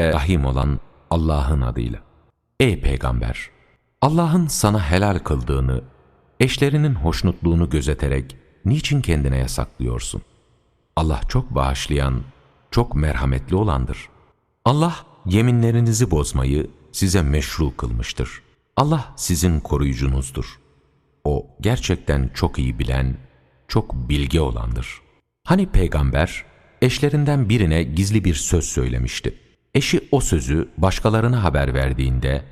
ve Rahim olan Allah'ın adıyla. Ey Peygamber! Allah'ın sana helal kıldığını, eşlerinin hoşnutluğunu gözeterek niçin kendine yasaklıyorsun? Allah çok bağışlayan, çok merhametli olandır. Allah yeminlerinizi bozmayı size meşru kılmıştır. Allah sizin koruyucunuzdur. O gerçekten çok iyi bilen, çok bilge olandır. Hani peygamber eşlerinden birine gizli bir söz söylemişti. Eşi o sözü başkalarına haber verdiğinde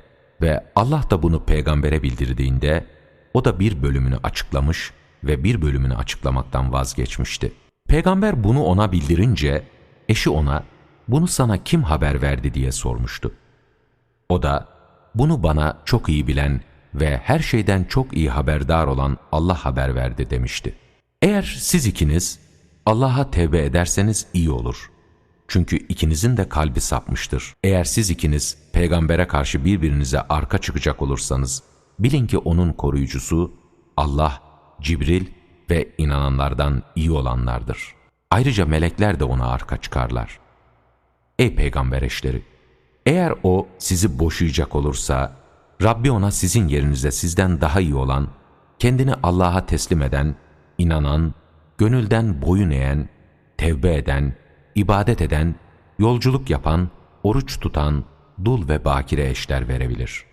ve Allah da bunu peygambere bildirdiğinde o da bir bölümünü açıklamış ve bir bölümünü açıklamaktan vazgeçmişti. Peygamber bunu ona bildirince eşi ona bunu sana kim haber verdi diye sormuştu. O da bunu bana çok iyi bilen ve her şeyden çok iyi haberdar olan Allah haber verdi demişti. Eğer siz ikiniz Allah'a tevbe ederseniz iyi olur. Çünkü ikinizin de kalbi sapmıştır. Eğer siz ikiniz peygambere karşı birbirinize arka çıkacak olursanız, bilin ki onun koruyucusu Allah, Cibril ve inananlardan iyi olanlardır. Ayrıca melekler de ona arka çıkarlar. Ey peygamber eşleri! Eğer o sizi boşayacak olursa, Rabbi ona sizin yerinize sizden daha iyi olan, kendini Allah'a teslim eden, inanan, gönülden boyun eğen, tevbe eden, ibadet eden, yolculuk yapan, oruç tutan, dul ve bakire eşler verebilir.